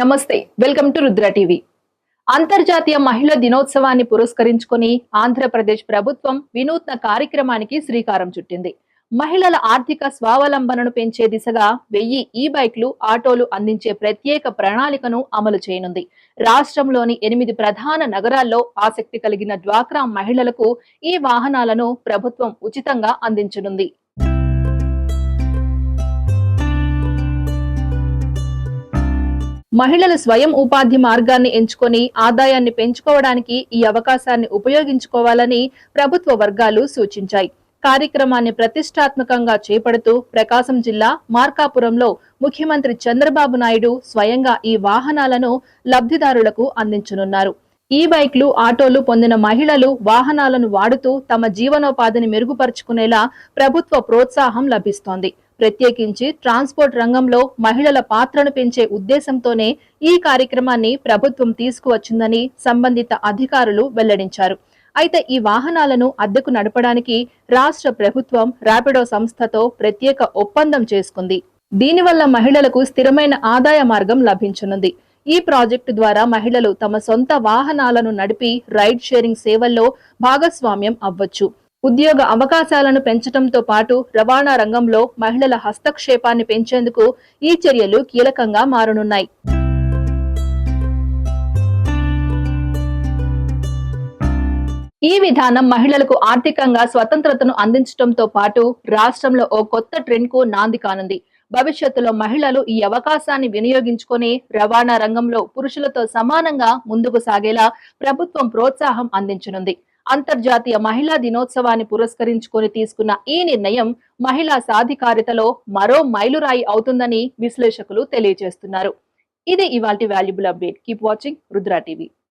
నమస్తే welcome to Rudra TV. అంతర్జాతీయ మహిళా దినోత్సవాన్ని పురస్కరించుకుని ఆంధ్రప్రదేశ్ ప్రభుత్వం వినూత్న కార్యక్రమానికి శ్రీకారం చుట్టింది. మహిళల ఆర్థిక స్వావలంబనను పెంచే దిశగా వెయ్యి ఈ బైక్లు ఆటోలు అందించే ప్రత్యేక ప్రణాళికను అమలు చేయనుంది. రాష్ట్రంలోని ఎనిమిది ప్రధాన నగరాల్లో ఆసక్తి కలిగిన డ్వాక్రా మహిళలకు ఈ వాహనాలను ప్రభుత్వం ఉచితంగా అందించనుంది. మహిళలు స్వయం ఉపాధి మార్గాన్ని ఎంచుకొని ఆదాయాన్ని పెంచుకోవడానికి ఈ అవకాశాన్ని ఉపయోగించుకోవాలని ప్రభుత్వ వర్గాలు సూచించాయి. కార్యక్రమాన్ని ప్రతిష్టాత్మకంగా చేపడుతూ ప్రకాశం జిల్లా మార్కాపురంలో ముఖ్యమంత్రి చంద్రబాబు నాయుడు స్వయంగా ఈ వాహనాలను లబ్ధిదారులకు అందించనున్నారు. ఈ బైక్లు ఆటోలు పొందిన మహిళలు వాహనాలను వాడుతూ తమ జీవనోపాధిని మెరుగుపరుచుకునేలా ప్రభుత్వ ప్రోత్సాహం లభిస్తోంది. ప్రత్యేకించి ట్రాన్స్పోర్ట్ రంగంలో మహిళల పాత్రను పెంచే ఉద్దేశంతోనే ఈ కార్యక్రమాన్ని ప్రభుత్వం తీసుకువచ్చిందని సంబంధిత అధికారులు వెల్లడించారు. అయితే ఈ వాహనాలను అద్దెకు నడపడానికి రాష్ట్ర ప్రభుత్వం ర్యాపిడో సంస్థతో ప్రత్యేక ఒప్పందం చేసుకుంది. దీనివల్ల మహిళలకు స్థిరమైన ఆదాయ మార్గం లభించనుంది. ఈ ప్రాజెక్టు ద్వారా మహిళలు తమ సొంత వాహనాలను నడిపి రైడ్ షేరింగ్ సేవల్లో భాగస్వామ్యం అవ్వచ్చు. ఉద్యోగ అవకాశాలను పెంచడంతో పాటు రవాణా రంగంలో మహిళల హస్తక్షేపాన్ని పెంచేందుకు ఈ చర్యలు కీలకంగా మారనున్నాయి. ఈ విధానం మహిళలకు ఆర్థికంగా స్వతంత్రతను అందించడంతో పాటు రాష్ట్రంలో ఓ కొత్త ట్రెండ్కు నాంది కానుంది. భవిష్యత్తులో మహిళలు ఈ అవకాశాన్ని వినియోగించుకొని రవాణా రంగంలో పురుషులతో సమానంగా ముందుకు సాగేలా ప్రభుత్వం ప్రోత్సాహం అందించనుంది. అంతర్జాతీయ మహిళా దినోత్సవాన్ని పురస్కరించుకొని తీసుకున్న ఈ నిర్ణయం మహిళా సాధికారితలో మరో మైలురాయి అవుతుందని విశ్లేషకులు తెలియజేస్తున్నారు. ఇది ఇవాల్టి valuable update. Keep watching Rudra TV